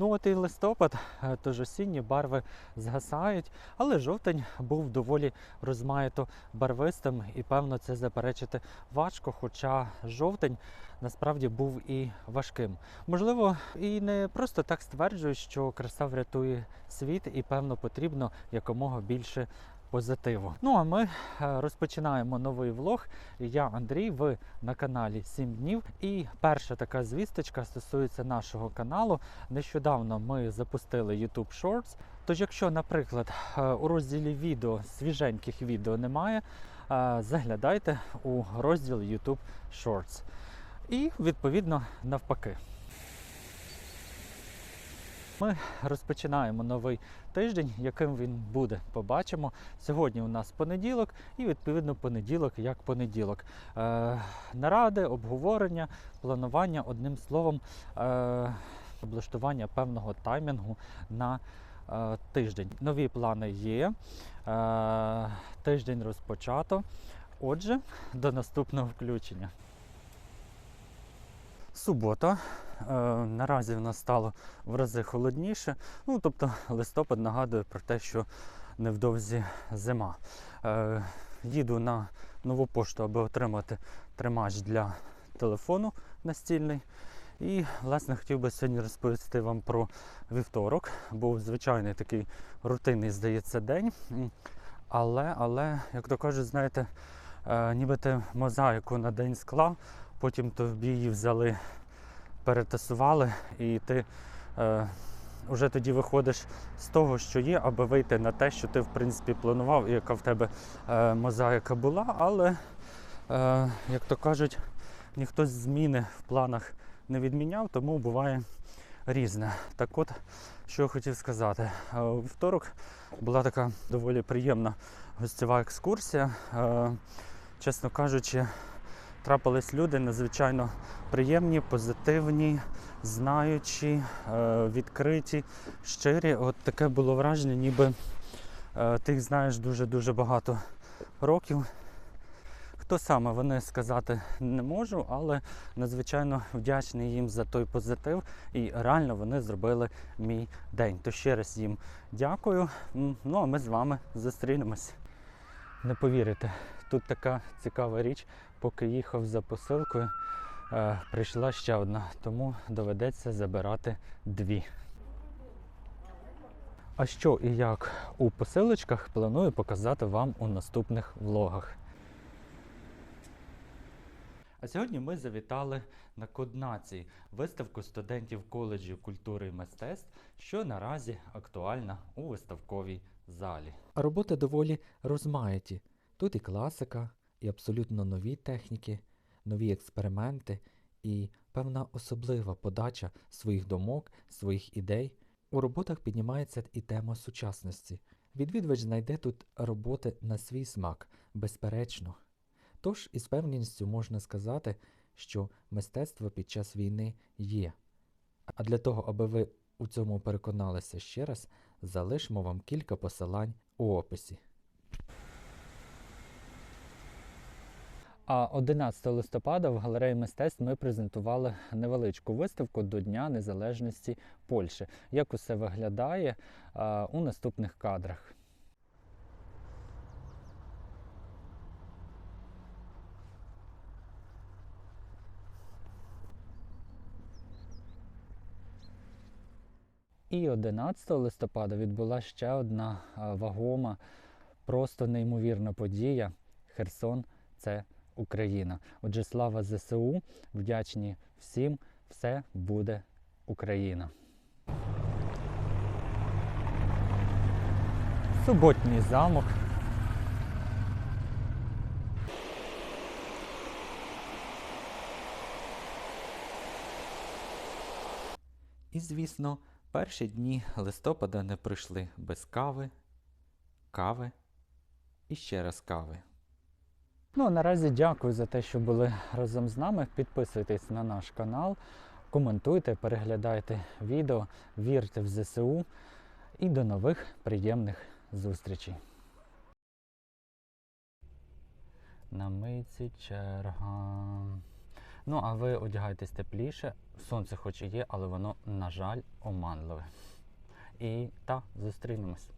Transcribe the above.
Ну от і листопад, е, тож осінні барви згасають, але жовтень був доволі розмаїто барвистим, і певно це заперечити важко. Хоча жовтень насправді був і важким. Можливо, і не просто так стверджують, що краса врятує світ, і певно потрібно якомога більше позитиву. Ну а ми е, розпочинаємо новий влог. Я Андрій, ви на каналі 7 днів. І перша така звісточка стосується нашого каналу. Нещодавно ми запустили YouTube Shorts. Тож, якщо, наприклад, е, у розділі відео свіженьких відео немає, е, заглядайте у розділ YouTube Shorts. І відповідно навпаки. Ми розпочинаємо новий тиждень, яким він буде. Побачимо. Сьогодні у нас понеділок, і відповідно понеділок як понеділок. Е, наради, обговорення, планування, одним словом, е, облаштування певного таймінгу на е, тиждень. Нові плани є. Е, тиждень розпочато. Отже, до наступного включення. Субота. Е, наразі в нас стало в рази холодніше. Ну, тобто листопад нагадує про те, що невдовзі зима. Е, їду на нову пошту, аби отримати тримач для телефону настільний. І, власне, хотів би сьогодні розповісти вам про вівторок. Був звичайний такий рутинний, здається, день. Але, але, як то кажуть, знаєте, е, ніби ти мозаїку на день склав, потім тобі її взяли, перетасували, і ти е, вже тоді виходиш з того, що є, аби вийти на те, що ти в принципі планував, і яка в тебе е, мозаїка була. Але, е, як то кажуть, ніхто зміни в планах не відміняв, тому буває різне. Так от, що я хотів сказати, Е, у вівторок була така доволі приємна гостєва екскурсія. Е, чесно кажучи, трапились люди надзвичайно приємні, позитивні, знаючі, е, відкриті, щирі. От таке було враження, ніби е, ти їх знаєш дуже-дуже багато років. Хто саме вони сказати не можу, але надзвичайно вдячний їм за той позитив, і реально вони зробили мій день. То ще раз їм дякую. Ну а ми з вами зустрінемось. Не повірите, тут така цікава річ, поки їхав за посилкою, е, прийшла ще одна, тому доведеться забирати дві. А що і як у посилочках планую показати вам у наступних влогах. А сьогодні ми завітали на Код Нації, виставку студентів коледжів культури і мистецтв, що наразі актуальна у виставковій залі. Роботи доволі розмаїті. Тут і класика, і абсолютно нові техніки, нові експерименти, і певна особлива подача своїх думок, своїх ідей. У роботах піднімається і тема сучасності. Відвідувач знайде тут роботи на свій смак, безперечно. Тож із певністю можна сказати, що мистецтво під час війни є. А для того, аби ви у цьому переконалися ще раз, залишимо вам кілька посилань у описі. А 11 листопада в галереї мистецтв ми презентували невеличку виставку до Дня Незалежності Польщі. Як усе виглядає у наступних кадрах. І 11 листопада відбулася ще одна вагома, просто неймовірна подія. Херсон це Україна. Отже, слава ЗСУ, вдячні всім, все буде Україна. Суботній замок. І, звісно, перші дні листопада не пройшли без кави, кави і ще раз кави. Ну, а наразі дякую за те, що були разом з нами. Підписуйтесь на наш канал, коментуйте, переглядайте відео, вірте в ЗСУ і до нових приємних зустрічей. На митці черга. Ну, а ви одягайтесь тепліше. Сонце хоч і є, але воно, на жаль, оманливе. І та, зустрінемось.